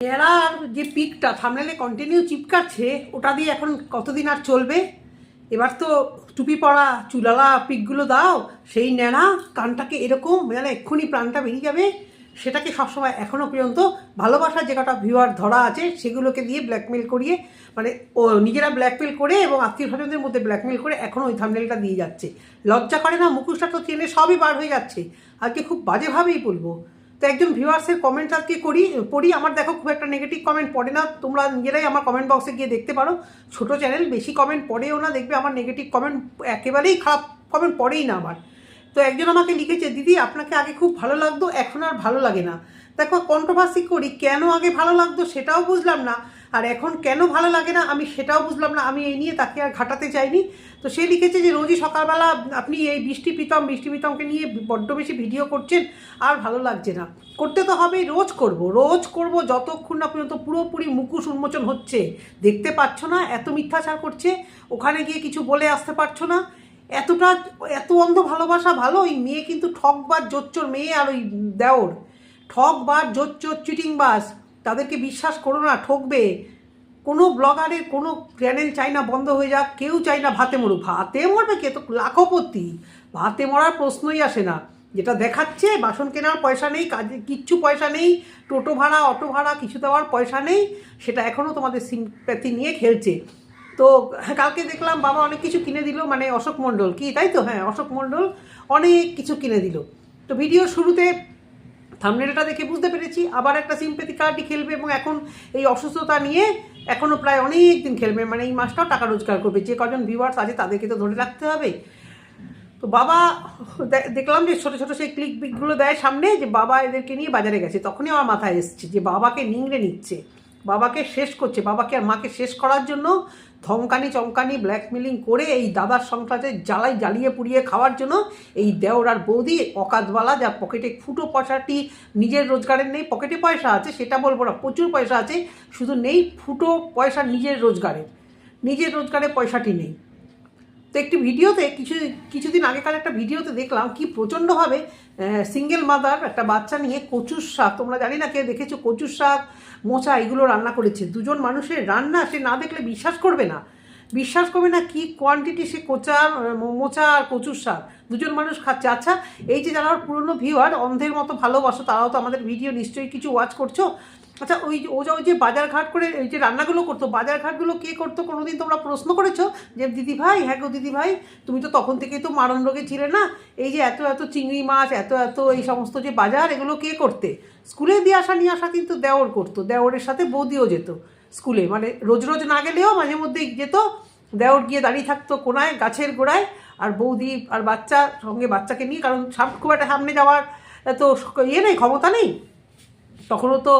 Error যে পিকটা থামনেলে continue চিপকাচ্ছে, ওটা দিয়ে এখন কতদিন আর চলবে? এবার তো টুপি পরা, চুলালা পিকগুলো দাও, সেই ন্যাড়া কানটাকে এরকম মানে এক্ষুনি প্রাণটা বেরিয়ে যাবে, সেটাকে সবসময় এখনও পর্যন্ত ভালোবাসার যে কটা ভিউয়ার ধরা আছে, সেগুলোকে দিয়ে ব্ল্যাকমেল করিয়ে মানে ও নিজেরা ব্ল্যাকমেল করে এবং আত্মীয় স্বজনদের মধ্যে ব্ল্যাকমেল করে এখনও ওই থামনেলটা দিয়ে যাচ্ছে। লজ্জা করে না, মুখোশটা তো চেনে সবই বার হয়ে যাচ্ছে। আজকে খুব বাজেভাবেই বলব। তো একজন ভিউয়ার্সের কমেন্ট আজকে করি, পড়ি। আমার দেখো খুব একটা নেগেটিভ কমেন্ট পড়ে না। তোমরা নিজেরাই আমার কমেন্ট বক্সে গিয়ে দেখতে পারো। ছোট চ্যানেল বেশি কমেন্ট পড়েও না। দেখবে আমার নেগেটিভ কমেন্ট একেবারেই খারাপ কমেন্ট পড়েই না আমার। তো একজন আমাকে লিখেছে, দিদি, আপনাকে আগে খুব ভালো লাগতো, এখন আর ভালো লাগে না। দেখো কন্ট্রোভার্সি করি, কেন আগে ভালো লাগতো সেটাও বুঝলাম না। আর এখন কেন ভালো লাগে না, আমি সেটাও বুঝলাম না, আমি এই নিয়ে তাকে আর ঘাটাতে চাইনি তো সে লিখেছে যে, রোজই সকালবেলা আপনি এই বৃষ্টি প্রীতম, বৃষ্টি প্রীতমকে নিয়ে বড্ড বেশি ভিডিও করছেন, আর ভালো লাগছে না। করতে তো হবেই রোজ করব রোজ করব যতক্ষণ না পর্যন্ত পুরোপুরি মুখোশ উন্মোচন হচ্ছে। দেখতে পাচ্ছ না, এত মিথ্যাচার করছে, ওখানে গিয়ে কিছু বলে আসতে পারছ না। এতটা, এত অন্ধ ভালোবাসা ভালো ওই মেয়ে কিন্তু ঠকবার জোচ্চোর মেয়ে আর ওই দেওর। ঠকবার জোচ্চোর চিটিংবাজ, তাদেরকে বিশ্বাস করো না, ঠকবে। কোনো ব্লগারের কোনো চ্যানেল চাই না, বন্ধ হয়ে যাক, কেউ চাই না ভাতে মরুক। ভাতে মরবে কে? তো লাখপতি। ভাতে মরার প্রশ্নই আসে না। যেটা দেখাচ্ছে, বাসন কেনার পয়সা নেই, কাজে কিচ্ছু পয়সা নেই, টোটো ভাড়া, অটো ভাড়া, কিছু দেওয়ার পয়সা নেই, সেটা এখনও তোমাদের সিম্প্যাথি নিয়ে খেলছে। তো কালকে দেখলাম বাবা অনেক কিছু কিনে দিল মানে অশোক মণ্ডল। কি, তাই তো? হ্যাঁ অশোক মণ্ডল অনেক কিছু কিনে দিল। তো ভিডিও শুরুতে থামনেলটা দেখে বুঝতে পেরেছি, আবার একটা সিম্পেথি কার্ডই খেলবে, এবং এখন এই অসুস্থতা নিয়ে এখনও প্রায় অনেক দিন খেলবে মানে এই মাসটাও টাকা রোজগার করবে। যে কজন ভিউয়ার্স আছে তাদেরকে তো ধরে রাখতে হবে। তো বাবা দেখলাম যে ছোটো ছোটো সেই ক্লিক বিকগুলো দেয় সামনে, যে বাবা এদেরকে নিয়ে বাজারে গেছে। তখনই আমার মাথায় এসছে যে বাবাকে নিংড়ে নিচ্ছে, বাবাকে শেষ করছে, বাবাকে আর মাকে শেষ করার জন্য ধমকানি চমকানি ব্ল্যাকমেলিং করে এই দাদার সংসারে জ্বালাই জ্বালিয়ে পুড়িয়ে খাওয়ার জন্য এই দেওরার বৌদি অকাতওয়ালা যার পকেটে ফুটো পয়সাটি নিজের রোজগারের নেই পকেটে পয়সা আছে, সেটা বলব না, প্রচুর পয়সা আছে, শুধু নেই ফুটো পয়সা নিজের রোজগারের, নিজের রোজগারে পয়সাটি নেই। তো একটি ভিডিওতে কিছু, কিছুদিন আগেকার একটা ভিডিওতে দেখলাম কি প্রচণ্ডভাবে সিঙ্গেল মাদার একটা বাচ্চা নিয়ে কচুর শাক, তোমরা জানি না কে দেখেছ, কচুর শাক, মোচা, এগুলো রান্না করেছে। দুজন মানুষের রান্না সে না দেখলে বিশ্বাস করবে না। বিশ্বাস করবে না কি কোয়ান্টিটি সে কোচা মোচা আর কচুর শাক। দুজন মানুষ খাচ্ছে। আচ্ছা এই যে যারা পুরনো ভিউয়ার অন্ধের মতো ভালোবাসো, তারাও তো আমাদের ভিডিও নিশ্চয়ই কিছু ওয়াচ করছ। আচ্ছা ওই ও যে বাজার ঘাট করে ওই যে রান্নাগুলো করতো বাজার ঘাটগুলো কে করতো? কোনোদিন তোমরা প্রশ্ন করেছ যে দিদি ভাই হ্যাঁ গো দিদি ভাই তুমি তো তখন থেকেই তো মারণ রোগে ছিলে না? এই যে এত এত চিংড়ি মাছ, এত এত এই সমস্ত যে বাজার, এগুলো কে করতে? স্কুলে দিয়ে আসা, নিয়ে আসা কিন্তু দেওর করতো, দেওরের সাথে বৌদিও যেত স্কুলে। মানে রোজ রোজ না গেলেও মাঝে মধ্যেই যেত, দেওর গিয়ে দাঁড়িয়ে থাকতো কোনায়, গাছের গোড়ায়, আর বৌদি আর বাচ্চা সঙ্গে বাচ্চাকে নিয়ে, কারণ খুব একটা সামনে যাওয়ার তো ইয়ে নেই, ক্ষমতা নেই। তখনও তো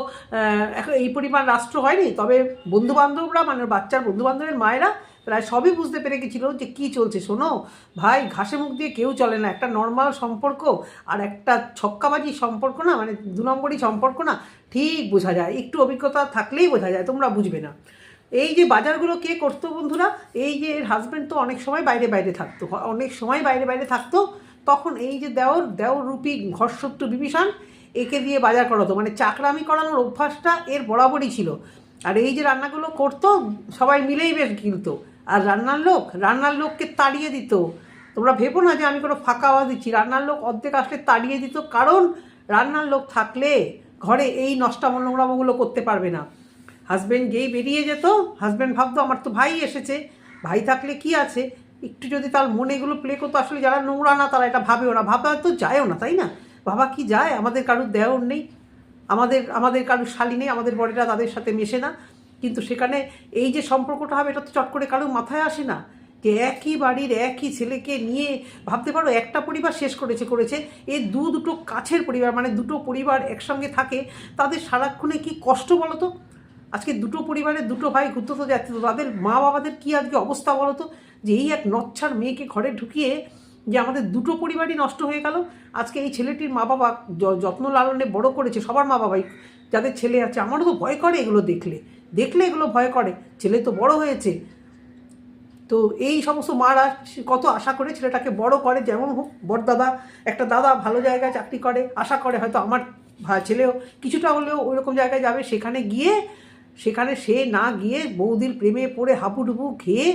এখন এই পরিমাণ রাষ্ট্র হয়নি, তবে বন্ধু বান্ধবরা মানে বাচ্চার বন্ধু বান্ধবের মায়েরা প্রায় সবই বুঝতে পেরে গেছিল যে কী চলছে। শোনো, ভাই, ঘাসে মুখ দিয়ে কেউ চলে না, একটা নর্মাল সম্পর্ক আর একটা ছক্কাবাজি সম্পর্ক না মানে দু নম্বরই সম্পর্ক না, ঠিক বোঝা যায়, একটু অভিজ্ঞতা থাকলেই বোঝা যায়, তোমরা বুঝবে না। এই যে বাজারগুলো কে করতো বন্ধুরা, এই যে এর হাজব্যান্ড তো অনেক সময় বাইরে বাইরে থাকতো, অনেক সময় বাইরে বাইরে থাকতো, তখন এই যে দেওর দেওর রূপী ঘর্ষত্ব বিভীষণ একে দিয়ে বাজার করাতো। মানে চাকরামি করানোর অভ্যাসটা এর বরাবরই ছিল। আর এই যে রান্নাগুলো করতো, সবাই মিলেই বেশ কিনতো। আর রান্নার লোক, রান্নার লোককে তাড়িয়ে দিত। তোমরা ভেবো না যে আমি কোনো ফাঁকা আওয়াজ দিচ্ছি। রান্নার লোক অর্ধেক আসলে তাড়িয়ে দিত, কারণ রান্নার লোক থাকলে ঘরে এই নষ্টামো নোংরামোগুলো করতে পারবে না। হাজব্যান্ড যেই বেরিয়ে যেত হাজব্যান্ড ভাবতো, আমার তো ভাই এসেছে। ভাই থাকলে কি আছে? একটু যদি তার মনে এগুলো প্লে করতো, আসলে যারা নোংরা না, তারা এটা ভাবেও না। ভাবা তো যায়ও না, তাই না? বাবা কি যায়? আমাদের কারুর দেওর নেই। আমাদের আমাদের কারুর শালি নেই। আমাদের বড়েরা তাদের সাথে মেশে না। কিন্তু সেখানে এই যে সম্পর্কটা হবে, এটা তো চট করে কারোর মাথায় আসে না। যে একই বাড়ির একই ছেলেকে নিয়ে, ভাবতে পারো, একটা পরিবার শেষ করেছে করেছে। এই দু দুটো কাছের পরিবার মানে দুটো পরিবার একসঙ্গে থাকে। তাদের সারাক্ষণে কি কষ্ট বলো তো? আজকে দুটো পরিবারের দুটো ভাই ঘুরতে তো যাচ্ছে। তো তাদের মা বাবাদের কি আজকে অবস্থা বলো তো? যে এই এক নচ্ছার মেয়েকে ঘরে ঢুকিয়ে যে আমাদের দুটো পরিবারই নষ্ট হয়ে গেল। আজকে এই ছেলেটির মা বাবা যত্ন লালনে বড় করেছে, সবার মা বাবাই যাদের ছেলে আছে, আমারও তো ভয় করে এগুলো দেখলে। দেখলে এগুলো ভয় করে, ছেলে তো বড় হয়েছে। তো এই সমস্ত মারা কত আশা করে ছেলেটাকে বড় করে, যেমন হোক, বড় দাদা, একটা দাদা ভালো জায়গায় চাকরি করে, আশা করে হয়তো আমার ছেলেও কিছুটা হলেও ওইরকম জায়গায় যাবে। সেখানে গিয়ে, সেখানে সে না গিয়ে বৌদির প্রেমে পড়ে হাবুডুবু খেয়ে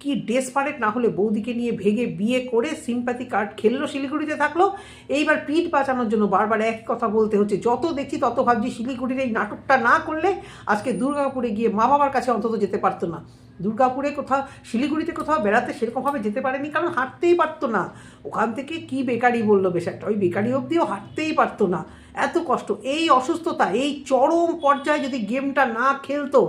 কি ডেসপারেট না হলে বৌদিকে নিয়ে ভেগে বিয়ে করে সিম্প্যাথি কার্ড খেললো, শিলিগুড়িতে থাকল। এইবার পিঠ বাঁচানোর জন্য বারবার এক কথা বলতে হচ্ছে। যত দেখছি তত ভাবছি শিলিগুড়ির এই নাটকটা না করলে আজকে দুর্গাপুরে গিয়ে মা বাবার কাছে অন্তত যেতে পারতো না। দুর্গাপুরে কোথাও, শিলিগুড়িতে কোথাও বেড়াতে সেরকমভাবে যেতে পারেনি, কারণ হাঁটতেই পারতো না। ওখান থেকে কি বেকারি বলল বেশ একটা ওই বেকারি অবধিও হাঁটতেই পারতো না। এত কষ্ট, এই অসুস্থতা, এই চরম পর্যায়ে যদি গেমটা না খেলতো,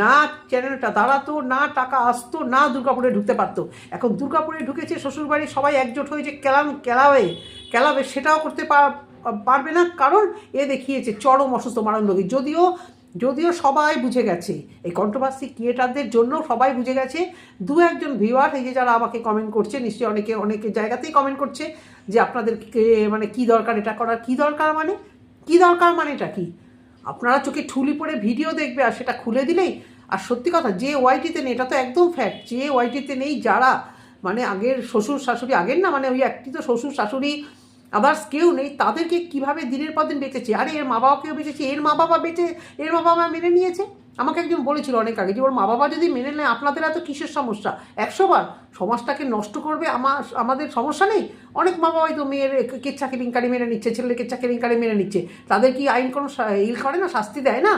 না চ্যানেলটা দাঁড়াতো, না টাকা আসতো, না দুর্গাপুরে ঢুকতে পারতো। এখন দুর্গাপুরে ঢুকেছে শ্বশুরবাড়ি সবাই একজোট হয়ে যে কেলাম, কেলাবে কেলাবে সেটাও করতে পারবে না, কারণ এ দেখিয়েছে চরম অসুস্থ মারণরোগী যদিও যদিও সবাই বুঝে গেছে, এই কন্ট্রোভার্সি ক্রিয়েটারদের জন্য সবাই বুঝে গেছে। দু একজন ভিউয়ার এই যে যারা আমাকে কমেন্ট করছে, নিশ্চয়ই অনেকে অনেকে জায়গাতেই কমেন্ট করছে যে আপনাদেরকে মানে কি দরকার, এটা করার কি দরকার মানে? কি দরকার মানে এটা কি? আপনারা চোখে ঠুলি পরে ভিডিও দেখবে আর সেটা খুলে দিলেই। আর সত্যি কথা, যে ওয়াইটিতে নেই, এটা তো একদম ফ্যাক্ট যে ওয়াইটিতে নেই যারা মানে আগের শ্বশুর শাশুড়ি, আগের না মানে ওই একটি তো শ্বশুর শাশুড়ি আদার্স কেউ নেই, তাদেরকে কীভাবে দিনের পর দিন বেঁচেছে? আরে, এর মা বাবাকেও বেঁচেছে, এর মা বাবা বেঁচে, এর মা বাবা মেনে নিয়েছে? আমাকে একজন বলেছিল অনেক আগে যে, ওর মা বাবা যদি মেনে নেয়, আপনাদের এত কিসের সমস্যা? একশো বার সমাজটাকে নষ্ট করবে, আমার, আমাদের সমস্যা নেই? অনেক মা বাবাই তো মেয়ের কেচ্ছা কেলেঙ্কারি মেনে নিচ্ছে, ছেলের কেচ্ছা কেলেঙ্কারি মেনে নিচ্ছে। তাদের কি আইন কোনো ইল করে না, শাস্তি দেয় না?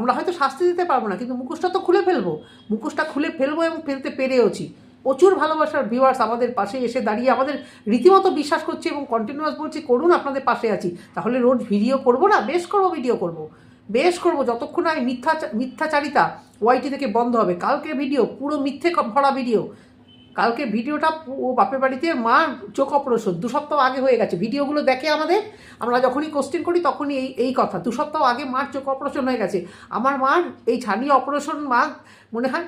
আমরা হয়তো শাস্তি দিতে পারব না, কিন্তু মুখোশটা তো খুলে ফেলব। মুখোশটা খুলে ফেলব এবং ফেলতে পেরেওছি। প্রচুর ভালোবাসার ভিউয়ার্স আমাদের পাশে এসে দাঁড়িয়ে আমাদের রীতিমতো বিশ্বাস করছে এবং কন্টিনিউয়াস বলছে, করুন, আপনাদের পাশে আছি। তাহলে রোজ ভিডিও করব না? বেশ করব ভিডিও করব। বেশ করব যতক্ষণ এই মিথ্যা, মিথ্যাচারিতা ওয়াইটি থেকে বন্ধ হবে। কালকে ভিডিও পুরো মিথ্যে ভরা ভিডিও কালকে ভিডিওটা ও বাপের বাড়িতে মা চোখ অপারেশন। দু সপ্তাহ আগে হয়ে গেছে। ভিডিওগুলো দেখে আমাদের, আমরা যখনই কোশ্চেন করি তখনই এই এই কথা। দু সপ্তাহ আগে মার চোখ অপারেশন হয়ে গেছে। আমার মার এই ছানি অপারেশন মা মনে হয়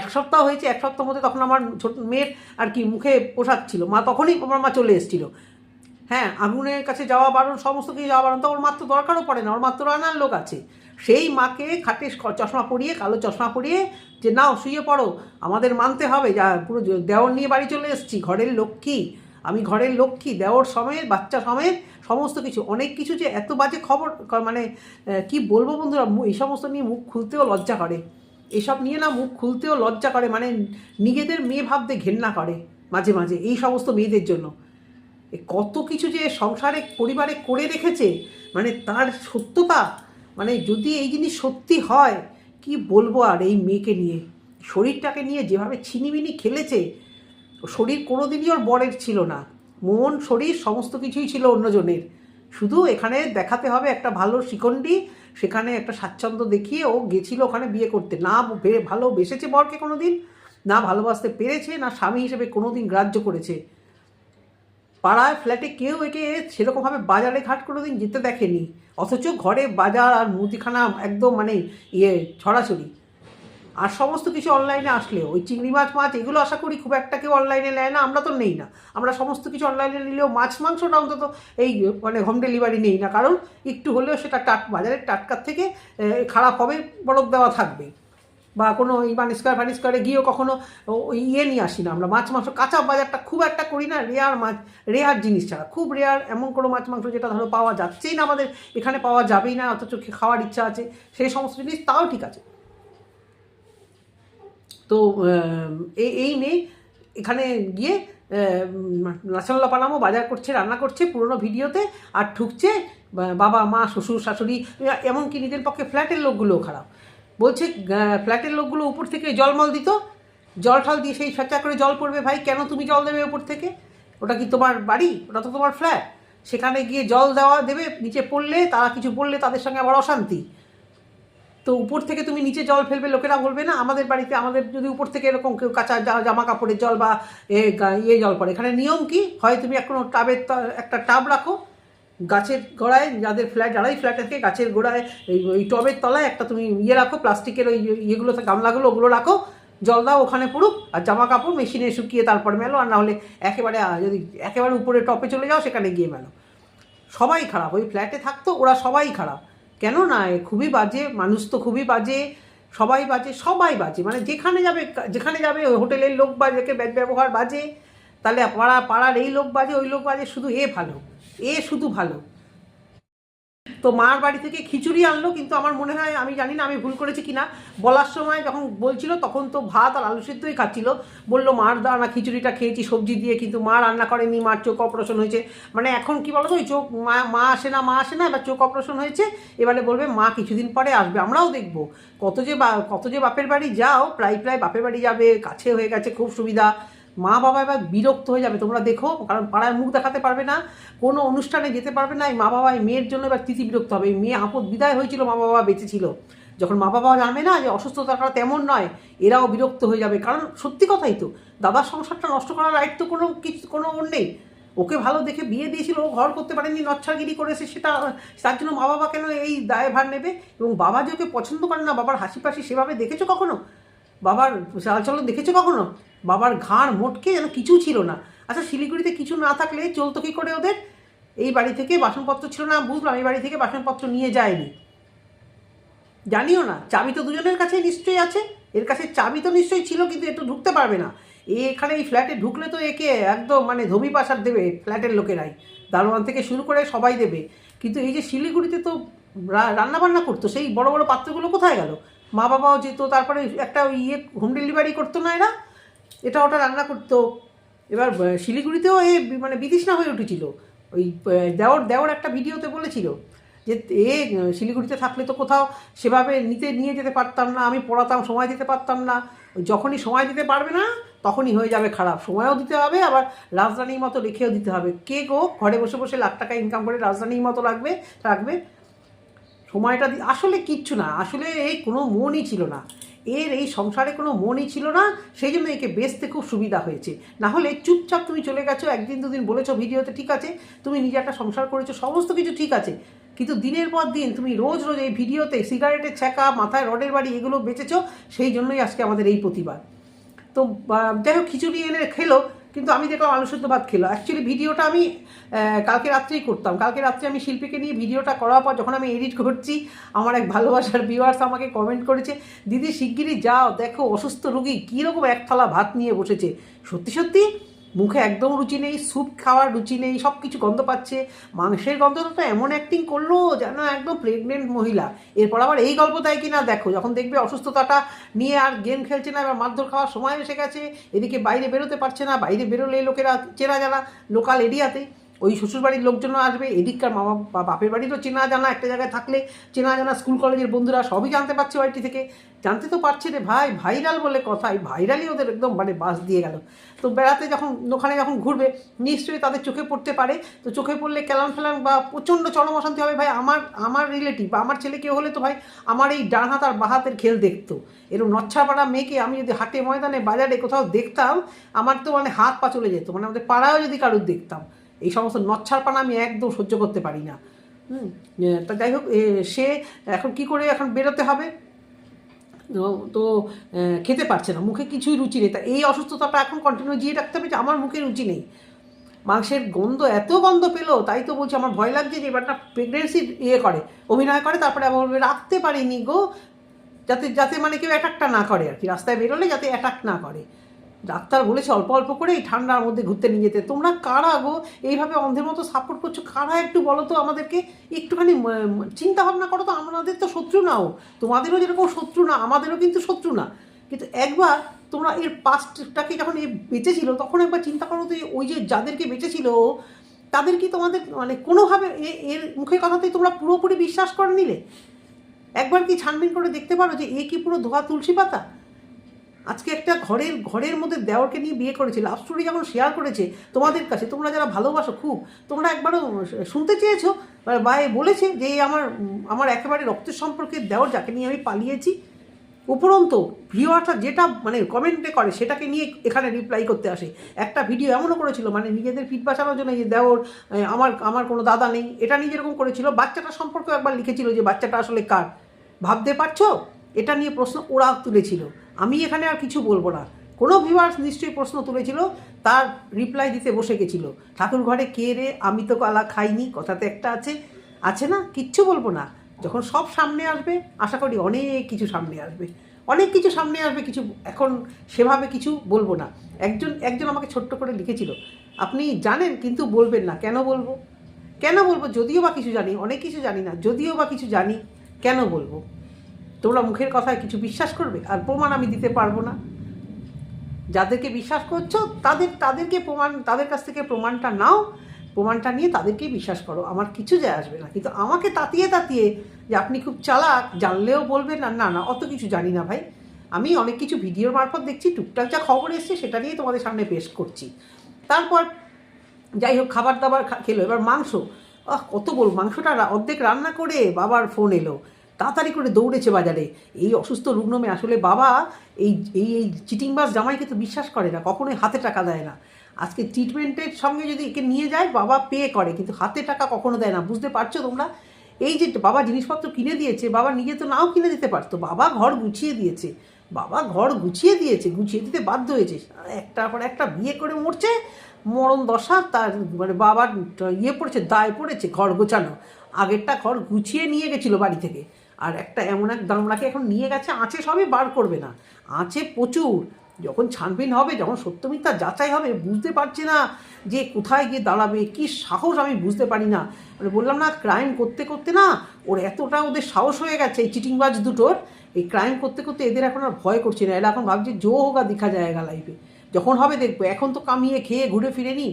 এক সপ্তাহ হয়েছে, এক সপ্তাহ মধ্যে তখন আমার ছোট মেয়ের আর কি মুখে পোশাক ছিল। মা তখনই আমার মা চলে এসেছিল। হ্যাঁ আগুনের কাছে যাওয়া বারণ, সমস্ত কিছু যাওয়া বারণ তো ওর মাত্র দরকারও পড়ে না, ওর মাত্র রান্নার লোক আছে। সেই মাকে খাটে চশমা পরিয়ে, কালো চশমা পরিয়ে যে, নাও, শুয়ে পড়ো, আমাদের মানতে হবে, যা, পুরো দেওর নিয়ে বাড়ি চলে এসেছি, ঘরের লক্ষ্মী, আমি ঘরের লক্ষ্মী, দেওর সমেত, বাচ্চা সমেত, সমস্ত কিছু। অনেক কিছু যে এত বাজে খবর মানে কি বলব বন্ধুরা এই সমস্ত নিয়ে মুখ খুলতেও লজ্জা করে। এসব নিয়ে না মুখ খুলতেও লজ্জা করে মানে নিজেদের মেয়ে ভাবতে ঘেন্না করে মাঝে মাঝে, এই সমস্ত মেয়েদের জন্য। কত কিছু যে সংসারে, পরিবারে করে রেখেছে মানে তার সত্যতা মানে যদি এই জিনিস সত্যি হয়, কি বলব আর এই মেয়েকে নিয়ে? শরীরটাকে নিয়ে যেভাবে ছিনিমিনি খেলেছে, শরীর কোনোদিনই ওর বরের ছিল না। মন, শরীর, সমস্ত কিছুই ছিল অন্যজনের। শুধু এখানে দেখাতে হবে একটা ভালো শিখণ্ডী সেখানে একটা স্বাচ্ছন্দ্য দেখিয়ে ও গেছিল ওখানে বিয়ে করতে। না ভালো ভালোবেসেছে বরকে কোনো দিন না ভালোবাসতে পেরেছে, না স্বামী হিসেবে কোনো দিন গ্রাহ্য করেছে। পাড়ায়, ফ্ল্যাটে কেউ একে সেরকমভাবে বাজারে ঘাট কোনো দিন যেতে দেখেনি। অথচ ঘরে বাজার আর মুদিখানা একদম মানে ইয়ে ছড়াছড়ি। আর সমস্ত কিছু অনলাইনে আসলেও, ওই চিংড়ি মাছ মাছ, এগুলো আশা করি খুব একটা কেউ অনলাইনে নেয় না, আমরা তো নেই না। আমরা সমস্ত কিছু অনলাইনে নিলেও মাছ, মাংসটা অন্তত এই মানে হোম ডেলিভারি নেই না, কারণ একটু হলেও সেটা টাট বাজারের টাটকার থেকে খারাপ হবে বরফ দেওয়া থাকবে। বা কোনো ওই মানিস্কার ফানিস্কারে গিয়েও কখনো ওই ইয়ে নিয়ে আসি না আমরা। মাছ, মাংস, কাঁচা বাজারটা খুব একটা করি না রেয়ার মাছ রেয়ার জিনিস ছাড়া। খুব রেয়ার এমন কোনো মাছ, মাংস যেটা ধরো পাওয়া যাচ্ছেই না আমাদের, এখানে পাওয়া যাবেই না, অথচ খাওয়ার ইচ্ছা আছে, সেই সমস্ত জিনিস তাও ঠিক আছে। তো এই মেয়ে এখানে গিয়ে নাচল্লা পালামো বাজার করছে, রান্না করছে, পুরোনো ভিডিওতে, আর ঠুকছে বাবা, মা, শ্বশুর, শাশুড়ি, এমনকি নিজের পক্ষে ফ্ল্যাটের লোকগুলোও খারাপ। বলছে ফ্ল্যাটের লোকগুলো উপর থেকে জলমল দিত, জল ঠল দিয়ে সেই ফ্যাচা করে জল পড়বে, ভাই, কেন তুমি জল দেবে উপর থেকে? ওটা কি তোমার বাড়ি? ওটা তো তোমার ফ্ল্যাট। সেখানে গিয়ে জল দেওয়া দেবে, নিচে পড়লে, তারা কিছু বললে তাদের সঙ্গে আবার অশান্তি। তো উপর থেকে তুমি নিচে জল ফেলবে, লোকেরা বলবে, না, আমাদের বাড়িতে, আমাদের যদি উপর থেকে এরকম কেউ কাঁচা জামা কাপড়ের জল বা ইয়ে জল পড়ে। এখানে নিয়ম কি? হয় তুমি এখন টাবের একটা টাব রাখো, গাছের গোড়ায়, যাদের ফ্ল্যাট, যারাই ফ্ল্যাটে থাকে গাছের গোড়ায় ওই টবের তলায় একটা তুমি ইয়ে রাখো, প্লাস্টিকের ওই ইয়েগুলো, গামলাগুলো, ওগুলো রাখো, জল দাও, ওখানে পড়ুক, আর জামা কাপড় মেশিনে শুকিয়ে তারপর মেলো, আর নাহলে একেবারে যদি একেবারে উপরে টপে চলে যাও, সেখানে গিয়ে মেলো। সবাই খারাপ, ওই ফ্ল্যাটে থাকতো, ওরা সবাই খারাপ। কেন না খুবই বাজে, মানুষ তো খুবই বাজে, সবাই বাজে সবাই বাজে। মানে যেখানে যাবে যেখানে যাবে হোটেলের লোক বাজে ব্যবহার বাজে, তাহলে পাড়া, পাড়ার এই লোক বাজে, ওই লোক বাজে, শুধু এ ভালো, এ শুধু ভালো। তো মার বাড়ি থেকে খিচুড়ি আনলো, কিন্তু আমার মনে হয়, আমি জানি না, আমি ভুল করেছি কিনা। বলার সময় যখন বলছিল, তখন তো ভাত আর আলু সিদ্ধই খাচ্ছিল। বলল, মার দানা খিচুড়িটা খেয়েছি, সবজি দিয়ে, কিন্তু মা রান্না করেনি, মার চোখ অপারেশন হয়েছে। মানে এখন কি বলতো, ওই চোখ, মা মা আসে না, মা আসে না, এবার চোখ অপারেশন হয়েছে, এবারে বলবে, মা কিছুদিন পরে আসবে, আমরাও দেখব। কত যে কত যে বাপের বাড়ি যাও, প্রায় প্রায় বাপের বাড়ি যাবে, কাছে হয়ে গেছে, খুব সুবিধা। মা বাবা এবার বিরক্ত হয়ে যাবে। তোমরা দেখো, কারণ পাড়ায় মুখ দেখাতে পারবে না, কোনো অনুষ্ঠানে যেতে পারবে না, এই মা বাবা, এই মেয়ের জন্য এবার তিথি বিরক্ত হবে। এই মেয়ে আপদ বিদায় হয়েছিল, মা বাবা বেঁচে ছিল। যখন মা বাবা জানবে না যে অসুস্থতার কারণ তেমন নয়, এরাও বিরক্ত হয়ে যাবে। কারণ সত্যি কথাই তো, দাদার সংসারটা নষ্ট করার তো কোনো কিছু, কোনো ওর নেই। ওকে ভালো দেখে বিয়ে দিয়েছিল, ও ঘর করতে পারেনি নচ্ছাগিরি করেছে সেটা, তার জন্য মা বাবা কেন এই দায় ভার নেবে? এবং বাবা যে ওকে পছন্দ করে না, বাবার হাসি পাশি সেভাবে দেখেছ কখনো? বাবার চালচলন দেখেছ কখনো? বাবার ঘাড় মোটকে যেন কিছু ছিল না। আচ্ছা শিলিগুড়িতে কিছু না থাকলে চলতো কী করে ওদের? এই বাড়ি থেকে বাসনপত্র ছিল না, বুঝলাম এই বাড়ি থেকে বাসনপত্র নিয়ে যায়নি। জানিও না, চাবি তো দুজনের কাছে নিশ্চয়ই আছে। এর কাছে চাবি তো নিশ্চয়ই ছিল, কিন্তু একটু ঢুকতে পারবে না। এখানে এই ফ্ল্যাটে ঢুকলে তো একে একদম মানে ধমি পাশার দেবে ফ্ল্যাটের লোকেরাই। দারোয়ান থেকে শুরু করে সবাই দেবে। কিন্তু এই যে শিলিগুড়িতে তো রান্নাবান্না করতো, সেই বড় বড় পাত্রগুলো কোথায় গেল? মা বাবাও যেত তারপরে একটা ইয়ে হোম ডেলিভারি করতো না এরা এটা ওটা রান্না করতো। এবার শিলিগুড়িতেও এ মানে বিতৃষ্ণা হয়ে উঠেছিল। ওই আহ, দেওর দেওর একটা ভিডিওতে বলেছিল যে এ শিলিগুড়িতে থাকলে তো কোথাও সেভাবে নিতে নিয়ে যেতে পারতাম না আমি পড়াতাম সময় দিতে পারতাম না। যখনই সময় দিতে পারবে না তখনই হয়ে যাবে খারাপ। সময়ও দিতে হবে আবার রাজধানীর মতো রেখেও দিতে হবে। কে গো? ঘরে বসে বসে লাখ টাকা ইনকাম করে রাজধানীর মতো লাগবে রাখবে সময়টা আসলে কিচ্ছু না। আসলে এই কোনো মনই ছিল না। এর এই সংসারে কোনো মনই ছিল না। সেই জন্য একে বেচতে খুব সুবিধা হয়েছে। না হলে চুপচাপ তুমি চলে গেছো, একদিন দুদিন বলেছ ভিডিওতে ঠিক আছে, তুমি নিজে একটা সংসার করেছ, সমস্ত কিছু ঠিক আছে। কিন্তু দিনের পর দিন তুমি রোজ রোজ এই ভিডিওতে সিগারেটের ছ্যাঁকা, মাথায় রডের বাড়ি এগুলো বেচেছো, সেই জন্যই আজকে আমাদের এই প্রতিবাদ। তো যাই হোক, খিচুড়ি এনে খেলো। কিন্তু আমি দেখলাম আলু সেদ্ধ ভাত খেলো। অ্যাকচুয়ালি ভিডিওটা আমি কালকে রাত্রেই করতাম। কালকে রাত্রে আমি শিল্পীকে নিয়ে ভিডিওটা করার পর যখন আমি এডিট করছি, আমার এক ভালোবাসার ভিউয়ার্স আমাকে কমেন্ট করেছে, দিদি শিগগিরই যাও, দেখো অসুস্থ রুগী কীরকম এক থালা ভাত নিয়ে বসেছে। সত্যি সত্যি মুখে একদম রুচি নেই, স্যুপ খাওয়ার রুচি নেই সব কিছু গন্ধ পাচ্ছে। মাংসের গন্ধ তো এমন অ্যাক্টিং করল যেন একদম প্রেগনেন্ট মহিলা। এরপর আবার এই গল্প দেয় কি না দেখো, যখন দেখবে অসুস্থতাটা নিয়ে আর গেম খেলছে না, এবার মারধর খাওয়ার সময় এসে গেছে। এদিকে বাইরে বেরোতে পারছে না, বাইরে বেরোলে লোকেরা চেনা জানা লোকাল এরিয়াতে ওই শ্বশুরবাড়ির লোকজনও আসবে, এদিককার মা বাপ- বা বাপের বাড়িরও চেনা জানা একটা জায়গায় থাকলে চেনা জানা স্কুল কলেজের বন্ধুরা সবই জানতে পারছে বাড়িটি থেকে। জানতে তো পারছে রে ভাই, ভাইরাল বলে কথা, এই ভাইরালই ওদের একদম মানে বাস দিয়ে গেল। তো বেড়াতে যখন, ওখানে যখন ঘুরবে, নিশ্চয়ই তাদের চোখে পড়তে পারে। তো চোখে পড়লে কেলাম ফেলাম বা প্রচণ্ড চরম অশান্তি হবে। ভাই, আমার আমার রিলেটিভ আমার ছেলে কেউ হলে তো ভাই, আমার এই ডান হাত আর বাঁ হাতের খেল দেখতো। এরকম নচ্ছাপাড়া মেয়েকে আমি যদি হাটে ময়দানে বাজারে কোথাও দেখতাম, আমার তো মানে হাত পা চলে যেত। মানে আমাদের পাড়াও যদি কারুর দেখতাম। এই সমস্ত নচ্ছারপানা আমি একদম সহ্য করতে পারি না। হুম? তা যাই হোক সে এখন কি করে এখন বেরোতে হবে? তো- খেতে পারছে না, মুখে কিছুই রুচি নেই। তা এই অসুস্থতাটা এখন কন্টিনিউ জিয়ে রাখতে হবে যে আমার মুখে রুচি নেই। মাংসের গন্ধ, এত গন্ধ পেল, তাই তো বলছি আমার ভয় লাগছে যে এবারটা প্রেগনেন্সি ইয়ে করে, অভিনয় করে, তারপরে বলবে, রাখতে পারিনি গো। যাতে যাতে মানে কেউ অ্যাটাকটা না করে আর কি, রাস্তায় বেরোলে যাতে অ্যাটাক না করে। ডাক্তার বলেছে অল্প অল্প করে এই ঠান্ডার মধ্যে ঘুরতে নিয়ে যেতে। তোমরা কারা গো? এইভাবে অন্ধের মতো সাপোর্ট করছ? কারা একটু বলো তো আমাদেরকে? একটুখানি চিন্তা ভাবনা করো তো, আমাদের তো শত্রু নাও তোমাদেরও যেরকম শত্রু না, আমাদেরও কিন্তু শত্রু না। কিন্তু একবার তোমরা এর পাস্টটাকে যখন এ বেঁচেছিল, তখন একবার চিন্তা করো তো ওই যে যাদেরকে বেঁচেছিল তাদের কি তোমাদের মানে কোনোভাবে এর মুখের কথাতেই তোমরা পুরোপুরি বিশ্বাস করে নিলে? একবার কি ছানবিন করে দেখতে পারো যে এ কি পুরো ধোয়া তুলসী পাতা? আজকে একটা ঘরের ঘরের মধ্যে দেওরকে নিয়ে বিয়ে করেছে লাভ স্টোরি শেয়ার করেছে তোমাদের কাছে, তোমরা যারা ভালোবাসো খুব, তোমরা একবারও শুনতে চেয়েছো? বা বলেছে যে আমার আমার একেবারে রক্তের সম্পর্কে দেওর যাকে নিয়ে আমি পালিয়েছি। উপরন্ত ভিউয়ারটা যেটা মানে কমেন্টে করে, সেটাকে নিয়ে এখানে রিপ্লাই করতে আসে। একটা ভিডিও এমনও করেছিল মানে নিজেদের ফিট বাঁচানোর জন্য যে দেওর আমার আমার কোনো দাদা নেই, এটা নিয়ে যেরকম করেছিল বাচ্চাটা সম্পর্কে একবার লিখেছিল যে বাচ্চাটা আসলে কার। ভাবতে পারছ? এটা নিয়ে প্রশ্ন ওরা তুলেছিল। আমি এখানে আর কিছু বলব না। কোনো ভিউয়ার্স নিশ্চয়ই প্রশ্ন তুলেছিল, তার রিপ্লাই দিতে বসে গেছিল। ঠাকুর ঘরে কে রে, আমি তো কলা খাইনি, কথাতে একটা আছে। আছে না? কিচ্ছু বলব না। যখন সব সামনে আসবে, আশা করি অনেক কিছু সামনে আসবে। অনেক কিছু সামনে আসবে, কিছু এখন সেভাবে কিছু বলব না। একজন একজন আমাকে ছোট্ট করে লিখেছিল, আপনি জানেন কিন্তু বলবেন না, কেন বলব? কেন বলব? যদিও বা কিছু জানি, অনেক কিছু জানি না, যদিও বা কিছু জানি, কেন বলব? তোমরা মুখের কথায় কিছু বিশ্বাস করবে? আর প্রমাণ আমি দিতে পারব না। যাদেরকে বিশ্বাস করছ, তাদের তাদেরকে প্রমাণ তাদের কাছ থেকে প্রমাণটা নাও। প্রমাণটা নিয়ে তাদেরকেই বিশ্বাস করো। আমার কিছু যায় আসবে না। কিন্তু আমাকে তাতিয়ে তাতিয়ে যে আপনি খুব চালাক, জানলেও বলবেন না না না, অত কিছু জানি না ভাই। আমি অনেক কিছু ভিডিওর মারফত দেখছি, টুকটাক যা খবর এসছে সেটা নিয়ে তোমাদের সামনে পেশ করছি। তারপর যাই হোক, খাবার দাবার খেলো। এবার মাংস। আহ, কত বল মাংসটা অর্ধেক রান্না করে বাবার ফোন এলো। তাড়াতাড়ি করে দৌড়েছে বাজারে। এই অসুস্থ রুগ্ন মেয়ে আসলে বাবা এই এই এই চিটিংবাজ জামাইকে তো বিশ্বাস করে না, কখনোই হাতে টাকা দেয় না। আজকে ট্রিটমেন্টের সঙ্গে যদি একে নিয়ে যায়, বাবা পে করে, কিন্তু হাতে টাকা কখনো দেয় না। বুঝতে পারছ তোমরা? এই যে বাবা জিনিসপত্র কিনে দিয়েছে, বাবা নিজে তো নাও কিনে দিতে পারতো। বাবা ঘর গুছিয়ে দিয়েছে। বাবা ঘর গুছিয়ে দিয়েছে, গুছিয়ে দিতে বাধ্য হয়েছে। একটার পর একটা বিয়ে করে মরছে, মরণ দশা, তার মানে বাবার ইয়ে পড়েছে, দায় পড়েছে, ঘর গোছানো। আগেরটা ঘর গুছিয়ে নিয়ে গেছিল বাড়ি থেকে। আর একটা এমন এক দামড়াকে এখন নিয়ে গেছে, আঁচে সবই বার করবে না। আঁচে প্রচুর। যখন ছানবিন হবে, যখন সত্য মিথ্যা যাচাই হবে, বুঝতে পারছে না যে কোথায় গিয়ে দাঁড়াবে, কি সাহস আমি বুঝতে পারি না। মানে বললাম না ক্রাইম করতে করতে না, ওর এতটা ওদের সাহস হয়ে গেছে এই চিটিংবাজ দুটোর। এই ক্রাইম করতে করতে এদের এখন আর ভয় করছে না। এরা এখন ভাবছে, জো হোগা দেখা যায়গা লাইফে যখন হবে দেখব, এখন তো কামিয়ে খেয়ে ঘুরে ফিরে নি।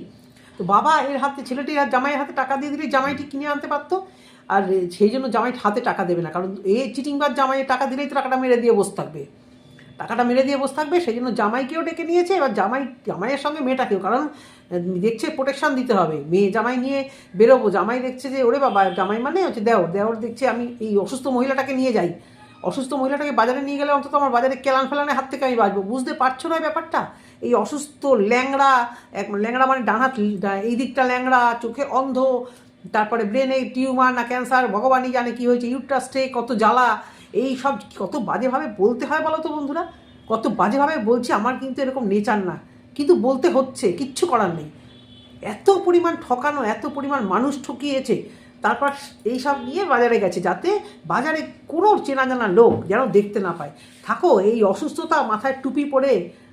তো বাবা, এর হাতে, ছেলেটির হাত, জামাইয়ের হাতে টাকা দিয়ে দিলে জামাইটি কিনে আনতে পারতো। আর সেই জন্য জামাই হাতে টাকা দেবে না। কারণ এ চিটিংবাজ জামাইয়ের টাকা দিলেই তো টাকাটা মেরে দিয়ে বসে থাকবে। টাকাটা মেরে দিয়ে বসে থাকবে, সেই জন্য জামাইকেও ডেকে নিয়েছে। এবার জামাই, জামাইয়ের সঙ্গে মেয়েটাকেও, কারণ দেখছে প্রোটেকশন দিতে হবে। মেয়ে জামাই নিয়ে বেরোবো, জামাই দেখছে যে, ওরে বাবা, জামাই মানে হচ্ছে দেওর। দেওর দেখছে আমি এই অসুস্থ মহিলাটাকে নিয়ে যাই। অসুস্থ মহিলাটাকে বাজারে নিয়ে গেলে অন্তত আমার বাজারে কেলান ফেলানের হাত থেকে আমি বাঁচবো। বুঝতে পারছ না ব্যাপারটা? এই অসুস্থ ল্যাংড়া, এক ল্যাংড়া মানে ডান এই দিকটা ল্যাংড়া, চোখে অন্ধ তারপরে ব্রেনে টিউমার না ক্যান্সার ভগবানই জানে কি হয়েছে ইউট্রাস্টে কত জ্বালা, এই সব কত বাজেভাবে বলতে হয় বলো তো বন্ধুরা? কত বাজেভাবে বলছি আমার কিন্তু এরকম নেচার না। কিন্তু বলতে হচ্ছে, কিচ্ছু করার নেই। এত পরিমাণ ঠকানো, এত পরিমাণ মানুষ ঠকিয়েছে, তারপর এই সব নিয়ে বাজারে গেছে, যাতে বাজারে কোনো চেনা জানা লোক যেন দেখতে না পায়। থাকো, এই অসুস্থতা মাথায় টুপি পরে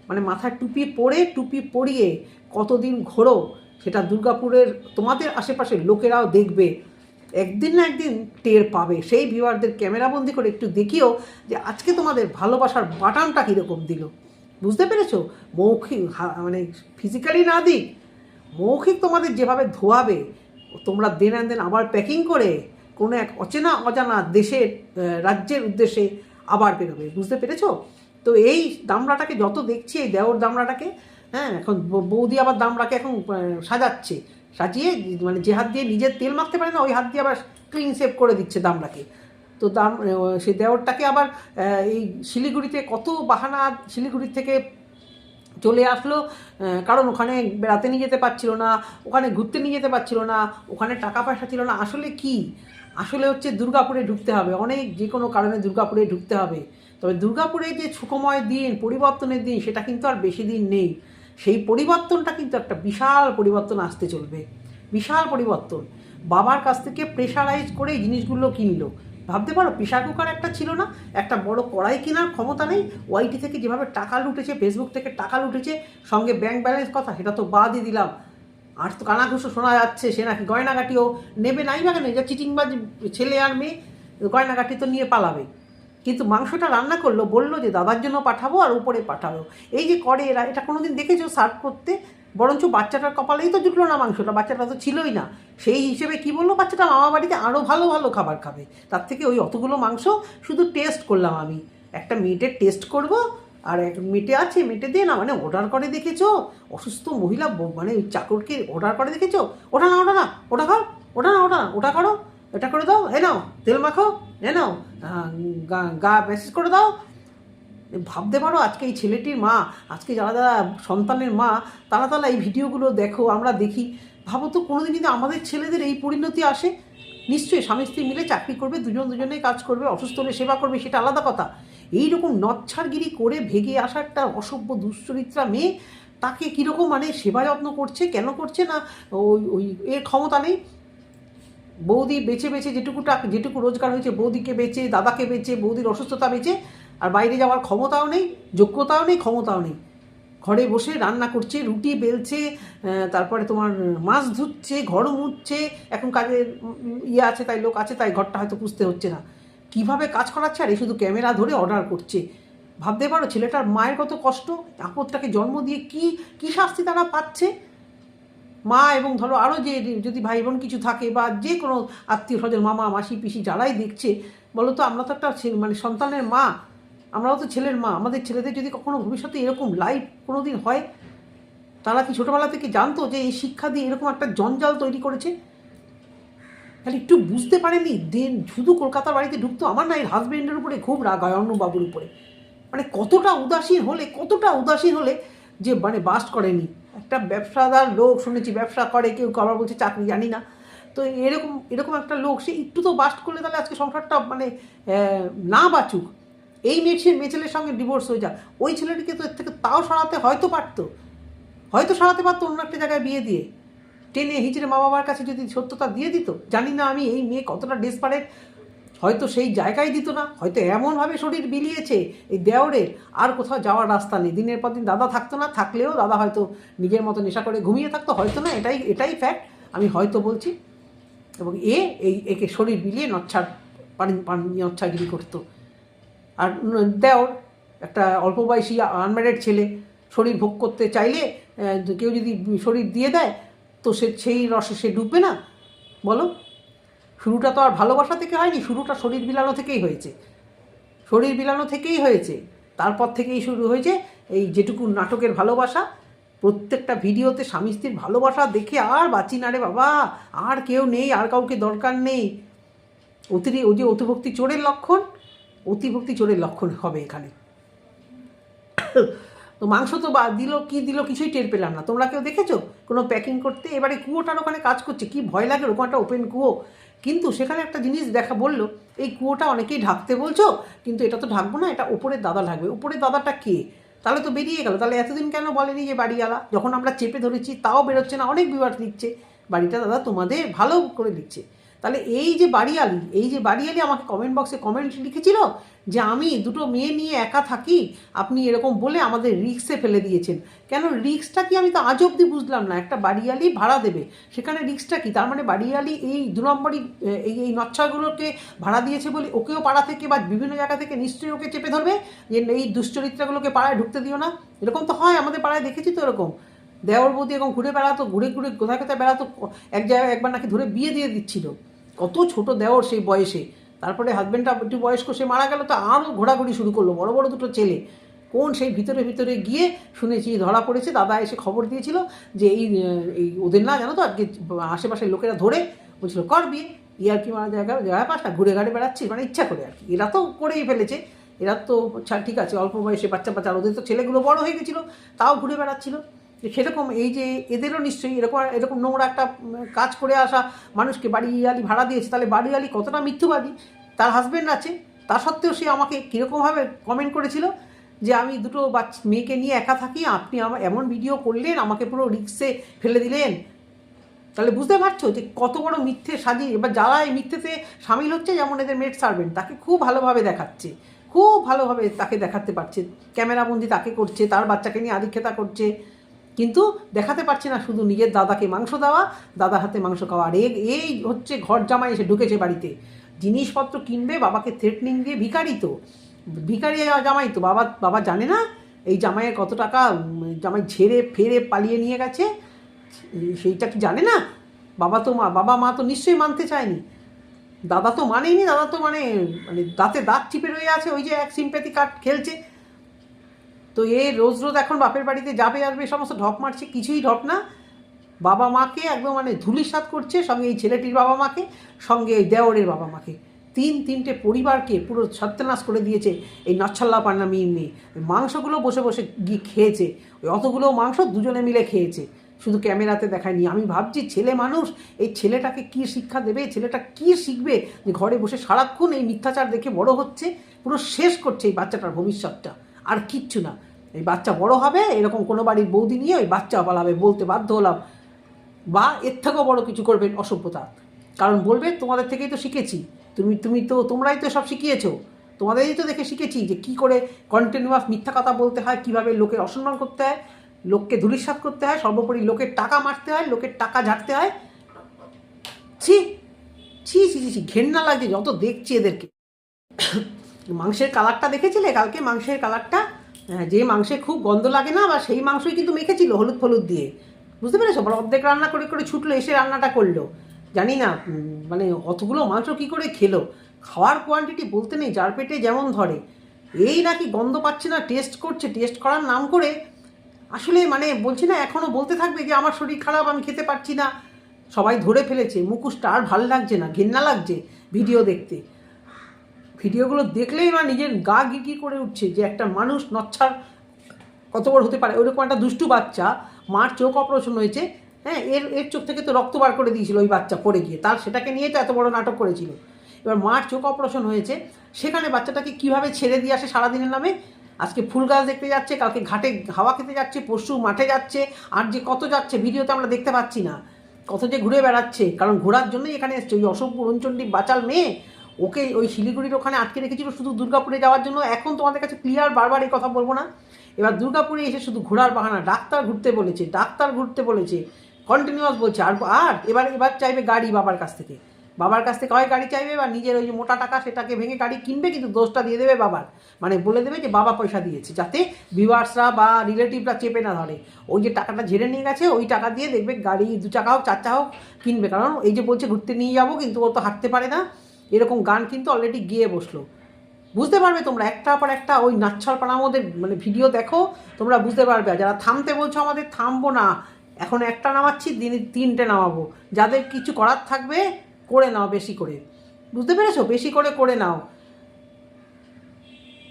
মানে মাথায় টুপি পরে, টুপি পরিয়ে কতদিন ঘোরো সেটা দুর্গাপুরের, তোমাদের আশেপাশের লোকেরাও দেখবে। একদিন না একদিন টের পাবে। সেই ভিউয়ারদের ক্যামেরাবন্দি করে একটু দেখিও যে আজকে তোমাদের ভালোবাসার বাটানটা কীরকম দিল। বুঝতে পেরেছ? মৌখিক মানে ফিজিক্যালি না দিক, মৌখিক তোমাদের যেভাবে ধোয়াবে, তোমরা দেন অ্যান্ড দেন আবার প্যাকিং করে কোনো এক অচেনা অজানা দেশের রাজ্যের উদ্দেশ্যে আবার বেরোবে। বুঝতে পেরেছ? তো এই দামড়াটাকে যত দেখছি, এই দেওর দামড়াটাকে হ্যাঁ এখন বৌদি আবার দামড়াকে এখন সাজাচ্ছে। সাজিয়ে মানে যে হাত দিয়ে নিজের তেল মাখতে পারে না, ওই হাত দিয়ে আবার ক্লিন সেভ করে দিচ্ছে দামড়াকে তো দাম সে দেওরটাকে আবার এই শিলিগুড়িতে কত বাহানা শিলিগুড়ির থেকে চলে আসলো কারণ ওখানে বেড়াতে নিয়ে যেতে পারছিল না, ওখানে ঘুরতে নিয়ে যেতে পারছিল না, ওখানে টাকা পয়সা ছিল না। আসলে কি? আসলে হচ্ছে দুর্গাপুরে ঢুকতে হবে। অনেক যে কোনো কারণে দুর্গাপুরে ঢুকতে হবে। তবে দুর্গাপুরে যে সুখময় দিন, পরিবর্তনের দিন, সেটা কিন্তু আর বেশি দিন নেই। সেই পরিবর্তনটা কিন্তু একটা বিশাল পরিবর্তন আসতে চলবে। বিশাল পরিবর্তন। বাবার কাছ থেকে প্রেশারাইজ করে জিনিসগুলো কিনলো। ভাবতে পারো প্রেশার কুকার একটা ছিল না, একটা বড় কড়াই কেনার ক্ষমতা নেই ওয়াইটি থেকে যেভাবে টাকা লুটেছে ফেসবুক থেকে টাকা লুটেছে, সঙ্গে ব্যাংক ব্যালেন্স কথা, সেটা তো বাদই দিলাম। আর তো কানাঘুষো শোনা যাচ্ছে, সে নাকি গয়নাগাটিও নেবে নাই বা কেন? যা চিটিংবাজ ছেলে আর মেয়ে, গয়নাগাটি তো নিয়ে পালাবে। কিন্তু মাংসটা রান্না করল, বলল যে, দাদার জন্য পাঠাবো আর উপরে পাঠাবো। এই যে করে এরা, এটা কোনোদিন দেখেছ সার্ভ করতে? বরঞ্চ বাচ্চাটার কপালেই তো জুটলো না মাংসটা, বাচ্চাটা তো ছিলই না। সেই হিসেবে কি বলল বাচ্চাটা? মামা বাড়িতে আরও ভালো ভালো খাবার খাবে। তার থেকে ওই অতগুলো মাংস শুধু টেস্ট করলাম আমি। একটা মিটের টেস্ট করব আর এক মিটে আছে, মেটে দিয়ে না। মানে অর্ডার করে দেখেছ? অসুস্থ মহিলা মানে ওই চাকরকে অর্ডার করে দেখেছ? ওটা না ওটা না, ওটা খাও ওটা না ওটা না, ওটা করো, এটা করে দাও এ নাও, তেল মাখো। নাও গা- মেসেজ করে দাও। ভাবতে পারো, আজকে এই ছেলেটির মা, আজকে যারা যারা সন্তানের মা, তারা তারা এই ভিডিওগুলো দেখো, আমরা দেখি। ভাবো তো, কোনোদিন যদি আমাদের ছেলেদের এই পরিণতি আসে, নিশ্চয়ই স্বামী স্ত্রী মিলে চাকরি করবে, দুজন দুজনেই কাজ করবে, অসুস্থ হলে সেবা করবে, সেটা আলাদা কথা। এইরকম নচ্ছারগিরি করে ভেগে আসা একটা অসভ্য, দুশ্চরিত্রা মেয়ে, তাকে কীরকম মানে সেবা যত্ন করছে, কেন করছে না, ওই ওই, এর ক্ষমতা নেই। বৌদি বেছে বেছে যেটুকু টাকা যেটুকু রোজগার হয়েছে, বৌদিকে বেচে, দাদাকে বেচে, বৌদির অসুস্থতা বেচে, আর বাইরে যাওয়ার ক্ষমতাও নেই, যোগ্যতাও নেই, ক্ষমতাও নেই। ঘরে বসে রান্না করছে, রুটি বেলছে তারপরে তোমার মাছ ধুচ্ছে ঘর মুছছে, এখন কাজের ইয়ে আছে, তাই লোক আছে, তাই ঘরটা হয়তো পুষতে হচ্ছে না। কীভাবে কাজ করাচ্ছে? আর এই শুধু ক্যামেরা ধরে অর্ডার করছে। ভাবতে পারো, ছেলেটার মায়ের কত কষ্ট আপদটাকে জন্ম দিয়ে কি কি শাস্তি তারা পাচ্ছে? মা এবং ধরো আরও যে যদি ভাই বোন কিছু থাকে বা যে কোনো আত্মীয় স্বজন, মামা, মাসি, পিসি যারাই দেখছে, বলো তো আমরা তো একটা মানে সন্তানের মা, আমরাও তো ছেলের মা, আমাদের ছেলেদের যদি কখনো ভবিষ্যতে এরকম লাইফ কোনো দিন হয়, তারা কি ছোটোবেলা থেকে জানতো যে এই শিক্ষা দিয়ে এরকম একটা জঞ্জাল তৈরি করেছে? তাহলে একটু বুঝতে পারেনি? দিন শুধু কলকাতার বাড়িতে ঢুকতো আমার না, এর হাজব্যান্ডের উপরে খুব রাগ হয়, অন্নবাবুর উপরে। মানে কতটা উদাসীন হলে, কতটা উদাসীন হলে যে মানে বাস্ট করেনি। একটা ব্যবসাদার লোক শুনেছি, ব্যবসা করে, কেউ আবার বলছে চাকরি, জানি না। তো এরকম এরকম একটা লোক, সে একটু তো বাস্ট করলে তাহলে আজকে সংসারটা মানে না বাঁচুক। এই মেয়ে মেয়ে সঙ্গে ডিভোর্স হয়ে যাক। ওই ছেলেটিকে তো এর থেকে তাও সরাতে হয়তো পারতো। হয়তো সরাতে পারতো অন্য একটা জায়গায় বিয়ে দিয়ে। টেনে হিচড়ে মা বাবার কাছে যদি সত্যতা দিয়ে দিত, জানি না আমি এই মেয়ে কতটা ডেসপারেট হয়তো সেই জায়গায় দিত না, হয়তো এমনভাবে শরীর বিলিয়েছে এই দেওরের, আর কোথাও যাওয়ার রাস্তা নেই। দিনের পর দিন দাদা থাকতো না, থাকলেও দাদা হয়তো নিজের মতো নেশা করে ঘুমিয়ে থাকতো, হয়তো না, এটাই এটাই ফ্যাক্ট আমি হয়তো বলছি। এবং এ, এই, একে শরীর বিলিয়ে নচ্ছার নচ্ছাগিরি করতো। আর দেওর, একটা অল্প বয়সী আনম্যারিড ছেলে, শরীর ভোগ করতে চাইলে কেউ যদি শরীর দিয়ে দেয়, তো সে, সেই রসে সে ডুববে না। বলো? শুরুটা তো আর ভালোবাসা থেকে হয়নি, শুরুটা শরীর বিলানো থেকেই হয়েছে। শরীর বিলানো থেকেই হয়েছে। তারপর থেকেই শুরু হয়েছে এই যেটুকু নাটকের ভালোবাসা, প্রত্যেকটা ভিডিওতে স্বামী স্ত্রীর ভালোবাসা দেখে আর বাঁচি না রে বাবা, আর কেউ নেই, আর কাউকে দরকার নেই। অতিরি, ওই যে অতিভক্তি চোরের লক্ষণ, অতিভক্তি চোরের লক্ষণ হবে এখানে। তো মাংস তো বা, দিল কি দিল কিছুই টের পেলাম না। তোমরা কেউ দেখেছ? কোনো প্যাকিং করতে? এবারে কুয়োটার ওখানে কাজ করছে। কি ভয় লাগে একটা ওপেন কুয়ো। কিন্তু সেখানে একটা জিনিস দেখা বলল, এই কুয়োটা অনেকেই ঢাকতে বলছো, কিন্তু এটা তো ঢাকবো না, এটা ওপরের দাদা ঢাকবে। ওপরের দাদাটা কে? তাহলে তো বেরিয়ে গেল। তাহলে এতদিন কেন বলেনি যে বাড়িওয়ালা? যখন আমরা চেপে ধরেছি, তাও বেরোচ্ছে না, অনেক বিবাদ দিচ্ছে। বাড়িটা দাদা তোমাদের ভালো করে দিচ্ছে। তাহলে এই যে বাড়িয়ালি, এই যে বাড়িয়ালি আমাকে কমেন্ট বক্সে কমেন্ট লিখেছিল যে আমি দুটো মেয়ে নিয়ে একা থাকি, আপনি এরকম বলে আমাদের রিক্সে ফেলে দিয়েছেন। কেন রিক্সটা কি আমি তো আজ অবধি বুঝলাম না, একটা বাড়িয়ালি ভাড়া দেবে। সেখানে রিক্সটা কি? তার মানে বাড়িয়ালি এই দু নম্বরই এই এই নচ্ছাগুলোকে ভাড়া দিয়েছে বলে ওকেও পাড়া থেকে বা বিভিন্ন জায়গা থেকে নিশ্চয়ই ওকে চেপে ধরবে? যে এই দুশ্চরিত্রাগুলোকে পাড়ায় ঢুকতে দিও না। এরকম তো হয়, আমাদের পাড়ায় দেখেছি তো এরকম। দেওর বৌদি এরকম ঘুরে বেড়াতো, ঘুরে ঘুরে কোথায় কোথায় বেড়াতো, এক জায়গায় একবার নাকি ধরে বিয়ে দিয়ে দিচ্ছিল। কত ছোট দেওর সেই বয়সে। তারপরে হাজব্যান্ডটা একটু বয়স্ক, সে মারা গেল, তো আরও ঘোরাঘুরি শুরু করল। বড় বড় দুটো ছেলে। কোন সেই ভিতরে ভিতরে গিয়ে শুনেছি, ধরা পড়েছে, দাদা এসে খবর দিয়েছিল যে এই এই ওদের না জানো তো আজকে আশেপাশের লোকেরা ধরে বলছিল, কর বিয়ে। ইয়ার কি মারা জায়গা জায়গা পাস ঘুরে ঘাড়ে বেড়াচ্ছি মানে ইচ্ছা করে আর কি। এরা তো করেই ফেলেছে। এরা তো আচ্ছা ঠিক আছে, অল্প বয়সে বাচ্চা বাচ্চা ওদের তো ছেলেগুলো বড় হয়ে গেছিল, তাও ঘুরে বেড়াচ্ছিল। তো সেরকম এই যে এদেরও নিশ্চয়ই এরকম এরকম নোংরা একটা কাজ করে আসা মানুষকে বাড়িয়ালি ভাড়া দিয়েছে, তাহলে বাড়িয়ালি কতটা মিথ্যুবাদী? তার হাজব্যান্ড আছে, তা সত্ত্বেও সে আমাকে কীরকমভাবে কমেন্ট করেছিল যে আমি দুটো বাচ্চা মেয়েকে নিয়ে একা থাকি, আপনি আমার এমন ভিডিও করলেন, আমাকে পুরো রিক্সে ফেলে দিলেন। তাহলে বুঝতে পারছ যে কত বড় মিথ্যে সাজিয়ে, এবার যারা এই মিথ্যেতে সামিল হচ্ছে, যেমন এদের মেড সার্ভেন্ট তাকে খুব ভালোভাবে দেখাচ্ছে, খুব ভালোভাবে তাকে দেখাতে পারছে। ক্যামেরাবন্দি তাকে করছে, তার বাচ্চাকে নিয়ে আদিক্ষেতা করছে। কিন্তু দেখাতে পারছে না শুধু নিজের দাদাকে মাংস দেওয়া, দাদার হাতে মাংস খাওয়া। আর এই হচ্ছে ঘর জামাই এসে ঢুকেছে বাড়িতে। জিনিসপত্র কিনবে, বাবাকে থ্রেটনিং দিয়ে ভিখারি তো। ভিখারি জামাই তো, বাবা বাবা জানে না এই জামাইয়ের কত টাকা, জামাই ঝেড়ে ফেরে পালিয়ে নিয়ে গেছে। সেইটা কি জানে না? বাবা তো মা বাবা মা তো নিশ্চয়ই মানতে চায়নি। দাদা তো মানেনি, দাদা তো মানে মানে দাঁতে দাঁত চিপে রয়ে আছে, ওই যে এক সিম্প্যাথি কার্ড খেলছে। তো এ রোজ রোজ এখন বাপের বাড়িতে যাবে, আসবে সমস্ত ঢপ মারছে, কিছুই ঢপ না। বাবা মাকে একদম মানে ধুলিসাৎ করছে, সঙ্গে এই ছেলেটির বাবা মাকে, সঙ্গে এই দেওরের বাবা মাকে। তিন, তিনটে পরিবারকে পুরো সত্যনাশ করে দিয়েছে এই নচ্ছাল্লা পান্না মেয়ে। মেয়ে মাংসগুলো বসে বসে গিয়ে খেয়েছে, ওই অতগুলো মাংস দুজনে মিলে খেয়েছে। শুধু ক্যামেরাতে দেখায়নি, আমি ভাবছি ছেলে মানুষ, এই ছেলেটাকে কি শিক্ষা দেবে ছেলেটা কি শিখবে যে ঘরে বসে সারাক্ষণ এই মিথ্যাচার দেখে বড় হচ্ছে, পুরো শেষ করছে এই বাচ্চাটার ভবিষ্যৎটা। আর কিচ্ছু না। এই বাচ্চা বড় হবে, এরকম কোনো বাড়ির বৌদি নিয়ে ওই বাচ্চা পালাবে বলতে বাধ্য হলাম। বা এর থেকেও বড় কিছু করবেন অসভ্যতা। কারণ বলবে, তোমাদের থেকেই তো শিখেছি। তুমি তুমি তো, তোমরাই তো সব শিখিয়েছো। তোমাদেরই তো দেখে শিখেছি যে কি করে কন্টিনিউয়াস মিথ্যা কথা বলতে হয়, কীভাবে লোকের অসম্মান করতে হয়, লোককে ধুলিস্বাদ করতে হয়, সর্বোপরি লোকের টাকা মারতে হয়, লোকের টাকা ঝাড়তে হয়। ছি ছি ছি ছি ছি, ঘেন্না লাগছে যত দেখছি এদেরকে। মাংসের কালারটা দেখেছিলে? কালকে মাংসের কালারটা? যে মাংসে খুব গন্ধ লাগে না, বা সেই মাংসই কিন্তু মেখেছিল হলুদ ফলুদ দিয়ে। বুঝতে পেরেছ? বড় অর্ধেক রান্না করে করে ছুটলো, এসে রান্নাটা করল। জানি না মানে অতগুলো মাংস কি করে খেলো? খাওয়ার কোয়ান্টিটি বলতে নেই, যার পেটে যেমন ধরে। এই নাকি গন্ধ পাচ্ছে না টেস্ট করছে। টেস্ট করার নাম করে আসলে মানে বলছি না এখনও বলতে থাকবে যে আমার শরীর খারাপ, আমি খেতে পারছি না। সবাই ধরে ফেলেছে। মুখোশটা আর ভালো লাগছে না, ঘেন্না লাগছে ভিডিও দেখতে। ভিডিওগুলো দেখলেই না নিজের গা গিরগির করে উঠছে যে একটা মানুষ নচ্ছার কত বড় হতে পারে। ওইরকম একটা দুষ্টু বাচ্চা, মার চোখ অপারেশন হয়েছে হ্যাঁ এর এর চোখ থেকে তো রক্ত বার করে দিয়েছিল ওই বাচ্চা পড়ে গিয়ে। তার সেটাকে নিয়ে তো এত বড় নাটক করেছিল। এবার মার চোখ অপারেশন হয়েছে। সেখানে বাচ্চাটাকে কীভাবে ছেড়ে দিয়ে আসে সারাদিনের নামে? আজকে ফুল গাছ দেখতে যাচ্ছে, কালকে ঘাটে হাওয়া খেতে যাচ্ছে, পরশু মাঠে যাচ্ছে, আর যে কত যাচ্ছে ভিডিওতে আমরা দেখতে পাচ্ছি না। কত যে ঘুরে বেড়াচ্ছে, কারণ ঘোরার জন্যই এখানে এসছে ওই অশোক অরুণচণ্ডী বাচাল মেয়ে। ওকে ওই শিলিগুড়ির ওখানে আটকে রেখেছিল শুধু দুর্গাপুরে যাওয়ার জন্য। এখন তোমাদের কাছে ক্লিয়ার বারবার এই কথা বলব না। এবার দুর্গাপুরে এসে শুধু ঘোরার বাহানা, ডাক্তার ঘুরতে বলেছে, ডাক্তার ঘুরতে বলেছে কন্টিনিউয়াস বলছে। আর আর এবার এবার চাইবে গাড়ি বাবার কাছ থেকে। বাবার কাছ থেকে হয় গাড়ি চাইবে বা নিজের ওই যে মোটা টাকা সেটাকে ভেঙে গাড়ি কিনবে, কিন্তু দোষটা দিয়ে দেবে বাবার। মানে বলে দেবে যে বাবা পয়সা দিয়েছে, যাতে ভিউয়ার্সরা বা রিলেটিভরা চেপে না ধরে। ওই যে টাকাটা ঝেড়ে নিয়ে গেছে, ওই টাকা দিয়ে দেখবে গাড়ি দু চাকা হোক, চার চাকা হোক কিনবে। কারণ এই যে বলছে, ঘুরতে নিয়ে যাব, কিন্তু ও তো হাঁটতে পারে না। এরকম গান কিন্তু অলরেডি গিয়ে বসল। বুঝতে পারবে তোমরা একটা পর একটা ওই নাচ্ছর পাড়ার মধ্যে মানে ভিডিও দেখো, তোমরা বুঝতে পারবে। যারা থামতে বলছো আমাদের, থামবো না। এখন একটা নামাচ্ছি, দিনে তিনটে নামাবো। যাদের কিছু করার থাকবে, করে নাও বেশি করে। বুঝতে পেরেছ? বেশি করে করে নাও।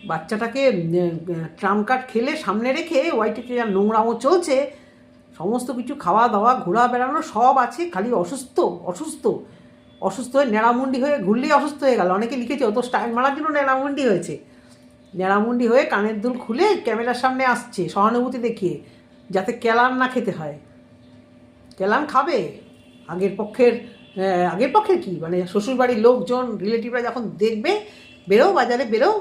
বাচ্চাটাকে ট্রাম কার্ড খেলে সামনে রেখে ওয়াইটিতে যা নোংরামো চলছে, সমস্ত কিছু খাওয়া দাওয়া ঘোরা বেড়ানো সব আছে, খালি অসুস্থ অসুস্থ। অসুস্থ হয়ে নেড়ামুন্ডি হয়ে ঘুরলেই অসুস্থ হয়ে গেল। অনেকে লিখেছে, ও তো স্টাইল মারার জন্য নেড়ামুন্ডি হয়েছে। নেড়ামুন্ডি হয়ে কানের দুল খুলে ক্যামেরার সামনে আসছে সহানুভূতি দেখিয়ে, যাতে কেলান না খেতে হয়। কেলান খাবে? আগের পক্ষের আগের পক্ষের কি? মানে শ্বশুরবাড়ির লোকজন, রিলেটিভরা যখন দেখবে, বেরো বাজারে, বেরো,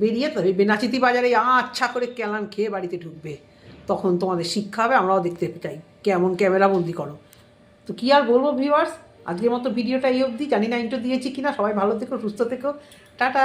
বেরিয়ে তবে বেনাচিতি বাজারে আচ্ছা করে কেলান খেয়ে বাড়িতে ঢুকবে। তখন তোমাদের শিক্ষা হবে, আমরাও দেখতে চাই। কেমন ক্যামেরা বন্দি করো। তো কি আর বলব ভিউয়ার্স আজকের মতো ভিডিওটা এই অবধি। জানি না ইন্টো দিয়েছি কিনা। সবাই ভালো থেকো, সুস্থ থেকো। টাটা!